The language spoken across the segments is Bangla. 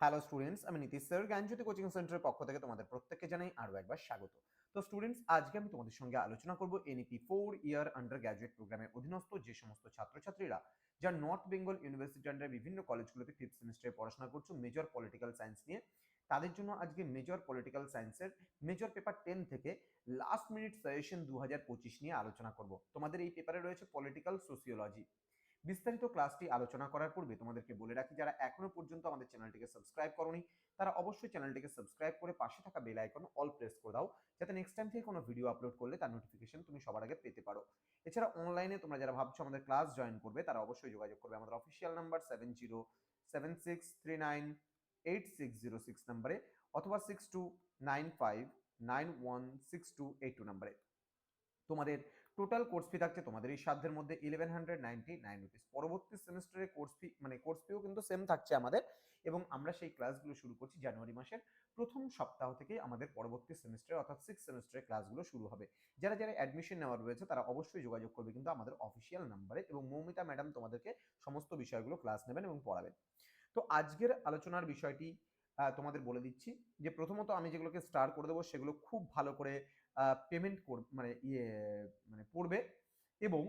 হ্যালো স্টুডেন্টস আমি নীতিশ স্যার, জ্ঞানজ্যোতি কোচিং সেন্টারের পক্ষ থেকে তোমাদের প্রত্যেককে জানাই আরও একবার স্বাগত। তো স্টুডেন্টস আজকে আমি তোমাদের সঙ্গে আলোচনা করব NEP four year undergraduate প্রোগ্রামের অধীনস্থ যে সমস্ত ছাত্রছাত্রীরা যারা নর্থ বেঙ্গল ইউনিভার্সিটি আন্ডার বিভিন্ন কলেজগুলোতে ফিফথ সেমিস্টারে পড়াশোনা করছ মেজর পলিটিক্যাল সায়েন্স নিয়ে। তাদের জন্য আজকে মেজর পলিটিক্যাল সায়েন্সের মেজর পেপার টেন থেকে লাস্ট মিনিট সাজেশন দু হাজার পঁচিশ নিয়ে আলোচনা করব। তোমাদের এই পেপারে রয়েছে পলিটিক্যাল সোসিওলজি বিস্তারিত ক্লাসটি আলোচনা করার পূর্বে তোমাদেরকে বলে রাখি, যারা এখনও পর্যন্ত আমাদের চ্যানেলটিকে সাবস্ক্রাইব করনি, তারা অবশ্যই চ্যানেলটিকে সাবস্ক্রাইব করে পাশে থাকা বেল আইকন অল প্রেস করে দাও, যাতে নেক্সট টাইম থেকে কোনো ভিডিও আপলোড করলে তার নোটিফিকেশন তুমি সবার আগে পেতে পারো। এছাড়া অনলাইনে তোমরা যারা ভাবছ আমাদের ক্লাস জয়েন করবে, তারা অবশ্যই যোগাযোগ করবে আমাদের official number seven zero seven six three nine eight six zero six নাম্বারে অথবা six two nine five nine one six two eight two নাম্বারে তোমাদের টোটাল কোর্স ফি থাকছে তোমাদের এই সাধ্যের মধ্যে eleven hundred ninety nine rupees পরবর্তী সেমিস্টারে কোর্স ফি মানে কোর্স ফিও কিন্তু সেম থাকছে আমাদের। এবং আমরা সেই ক্লাসগুলো শুরু করছি জানুয়ারি মাসের প্রথম সপ্তাহ থেকে আমাদের পরবর্তী সেমিস্টারে অর্থাৎ সিক্স সেমিস্টারের ক্লাসগুলো শুরু হবে। যারা যারা অ্যাডমিশন নেওয়ার রয়েছে, তারা অবশ্যই যোগাযোগ করবে কিন্তু আমাদের অফিসিয়াল নাম্বারে এবং মৌমিতা ম্যাডাম তোমাদেরকে সমস্ত বিষয়গুলো ক্লাস নেবেন এবং পড়াবেন। তো আজকের আলোচনার বিষয়টি তোমাদের বলে দিচ্ছি যে প্রথমত আমি যেগুলোকে স্টার করে দেবো, সেগুলো খুব ভালো করে পেমেন্ট কর মানে ইয়ে মানে পড়বে এবং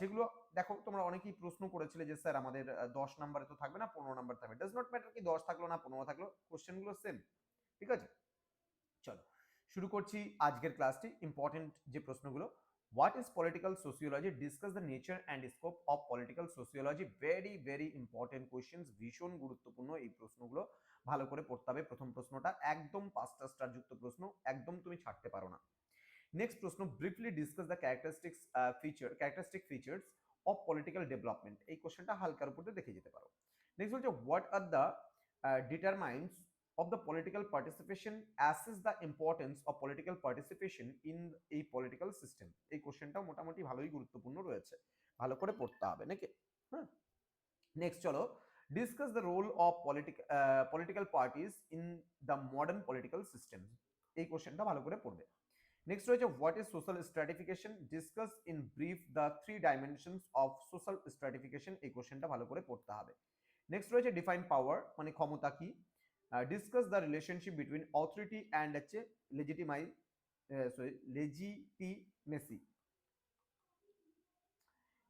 যেগুলো, দেখো তোমরা অনেকেই প্রশ্ন করেছিলে যে, স্যার, আমাদের দশ নাম্বারে তো থাকবে না, পনেরো নাম্বার থাকবে। ডাজ নট ম্যাটার কি, দশ থাকল না, পনেরো থাকল কোশ্চেনগুলো সেম ঠিক আছে? চলো, শুরু করছি আজকের ক্লাসটি ইম্পর্টেন্ট যে প্রশ্নগুলো। What is political sociology discuss the nature and scope of political sociology very very important questions ভীষণ গুরুত্বপূর্ণ এই প্রশ্নগুলো। ভালো করে পড়তে হবে। প্রথম প্রশ্নটা একদম পাঁচটা স্টার যুক্ত প্রশ্ন, একদম তুমি ছাড়তে পারো না। নেক্সট প্রশ্ন briefly discuss the characteristics feature characteristic features of political development এই কোশ্চেনটা হালকার উপর দিয়ে দেখে যেতে পারো। নেক্সট বলছে what are the determines of the political participation assess the importance of political participation in এই পলিটিক্যাল সিস্টেম এই কোশ্চেনটাও মোটামুটি ভালোই গুরুত্বপূর্ণ রয়েছে। ভালো করে পড়তে হবে, নাকি? হ্যাঁ নেক্সট চলো discuss the role of political parties in the modern political system এই কোশ্চেনটা ভালো করে পড়বে। নেক্সট রয়েছে what is social stratification discuss in brief the three dimensions of social stratification এই কোশ্চেনটা ভালো করে পড়তে হবে। নেক্সট রয়েছে ডিফাইন পাওয়ার মানে ক্ষমতা কি? Discuss the relationship between authority and হচ্ছে legitimate sorry legitimacy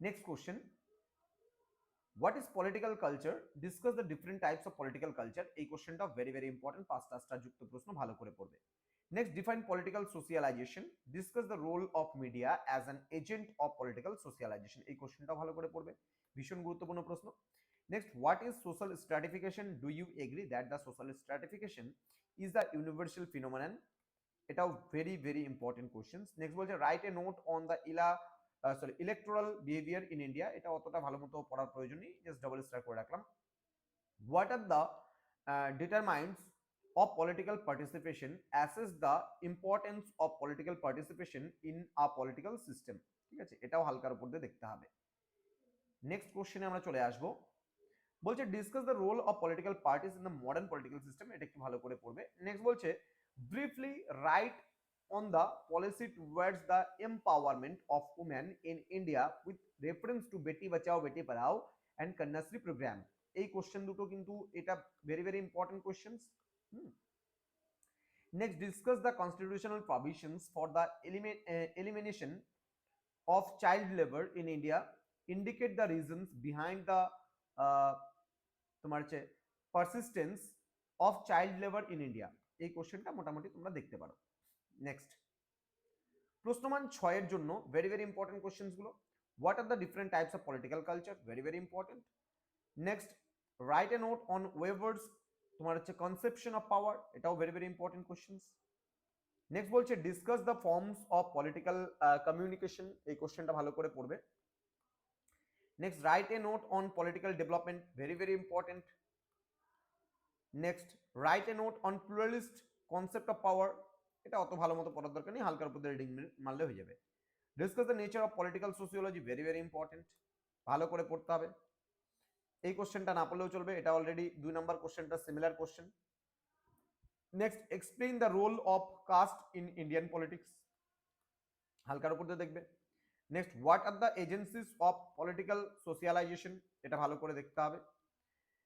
next question what is political culture discuss the different types of political culture এই কোশ্চেনটা ভেরি ভেরি ইম্পর্টেন্ট পাঁচটা স্টার যুক্ত প্রশ্ন ভালো করে পড়বে। Next define political socialisation discuss the role of media as an agent of political socialisation এই কোশ্চেনটা ভালো করে পড়বে। ভীষণ গুরুত্বপূর্ণ প্রশ্ন। Next what is social stratification? Do you agree that the social stratification is the universal phenomenon? এটাও very very important questions next বলছে write a note on the ইলা sorry electoral behaviour in India এটা অতটা ভালো মতো পড়ার প্রয়োজন নেই জাস্ট ডাবল স্টার করে রাখলাম। What are the determines of political participation assess the importance of political participation in a political system? ঠিক আছে? এটাও হালকার উপর দিয়ে দেখতে হবে। নেক্সট কোশ্চেনে আমরা চলে আসব। বলছে discuss the role of political parties in the modern political system এটা একটু ভালো করে পড়বে। নেক্সট বলছে briefly write on the policy towards the empowerment of women in India with reference to Beti Bachao Beti Padhao and Kanyashree programme এই কোশ্চেন দুটো কিন্তু এটা very very important questions next discuss the constitutional provisions for the elimination of child labour in India indicate the reasons behind the তোমার হচ্ছে persistence of child labour in India এই কোশ্চেনটা মোটামুটি তোমরা দেখতে পারো। নেক্সট প্রশ্নমান ছয়ের জন্য very very important কোশ্চেন্সগুলো what are the different types of political culture very very important next write a note on Weber's তোমার হচ্ছে কনসেপশন অফ পাওয়ার এটাও very very important questions next বলছে discuss the forms of political communication এই কোশ্চেনটা ভালো করে পড়বে। Next, write a note on political development, very, very important. Next, write a note on pluralist concept of power. এটা অত ভালো মতো পড়ার দরকার নেই, হালকার উপর রিডিং মারলে হয়ে যাবে। Discuss the nature of political sociology very very important ভালো করে পড়তে হবে। এই কোশ্চেনটা না পড়লেও চলবে, এটা অলরেডি দুই নম্বর কোশ্চেনটা similar question next explain the role of caste in Indian politics হালকার উপর দিয়ে দেখবে। Next what are the agencies of political socialisation এটা ভালো করে দেখতে হবে।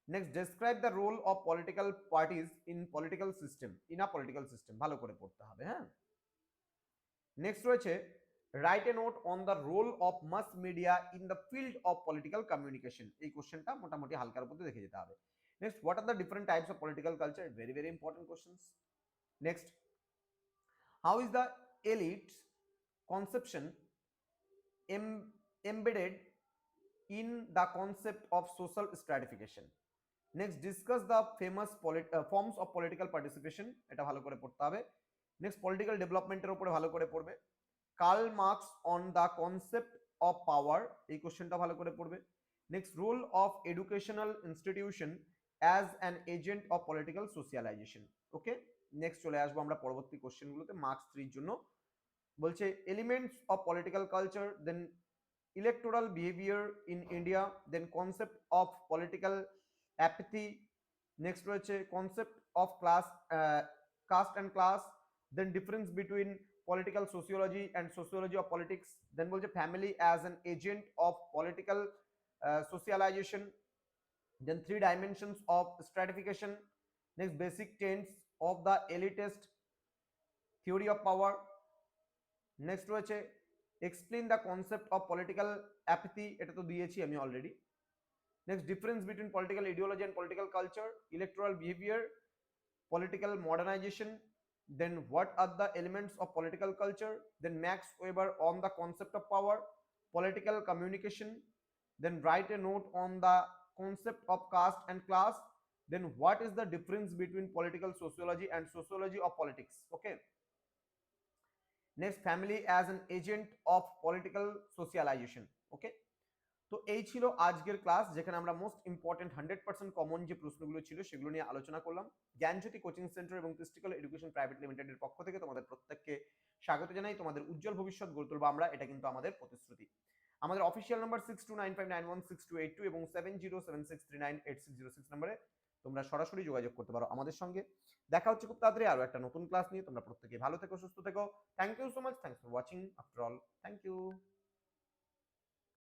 Next describe the role of political parties in political system in a political system ভালো করে পড়তে হবে হ্যাঁ? নেক্সট রয়েছে write a note on the role of mass media in the field of political communication এই কোশ্চেনটা মোটামুটি হালকার উপর দেখে যেতে হবে। Next what are the different types of political culture very very important questions next how is the elite conception embedded in the concept of social stratification? next discuss discuss the famous forms of political participation. এটা ভালো করে পড়তে হবে। নেক্সট পলিটিক্যাল ডেভেলপমেন্টের উপরে ভালো করে পড়বে। Karl Marx on the concept of power এই কোশ্চেনটা ভালো করে পড়বে। Next role of educational institution as an agent of political socialisation okay next চলে আসব আমরা পরবর্তী কোশ্চেনগুলোতে মার্কস থ্রির জন্য। বলছে elements of political culture then electoral behaviour in India then concept of political apathy, next রয়েছে of class, uh, caste and class, then difference between political sociology and sociology of politics, then বলছে as an agent of political uh, socialization, then three dimensions of stratification, next basic tenets of the elitist theory of power, next রয়েছে explain the concept of political apathy এটা তো দিয়েছি আমি already Next, difference between political ideology and political culture, electoral behavior, political modernization. Then, what are the elements of political culture? Then, Max Weber on the concept of power, political communication. Then, write a note on the concept of caste and class. Then, what is the difference between political sociology and sociology of politics? Okay. Next, family as an agent of political socialization. Okay. তো এই ছিল আজকের ক্লাস যেখানে আমরা most important hundred percent common যে প্রশ্নগুলো ছিল সেগুলো নিয়ে আলোচনা করলাম। জ্ঞানজ্যোতি কোচিং সেন্টার এবং ক্রিস্টিক্যাল এডুকেশন প্রাইভেট লিমিটেডের পক্ষ থেকে তোমাদের প্রত্যেককে স্বাগত জানাই। তোমাদের উজ্জ্বল ভবিষ্যৎ গড়ে তুলবো আমরা, এটা কিন্তু আমাদের প্রতিশ্রুতি। আমাদের official number six two nine five nine one six two eight two এবং seven zero seven six three nine eight six zero six নাম্বারে তোমরা সরাসরি যোগাযোগ করতে পারো আমাদের সঙ্গে। দেখা হচ্ছে খুব তাড়াতাড়ি আরও একটা নতুন ক্লাস নিয়ে। তোমরা প্রত্যেকে ভালো থেকো, সুস্থ থেকো। Thank you so much thanks for watching after all thank you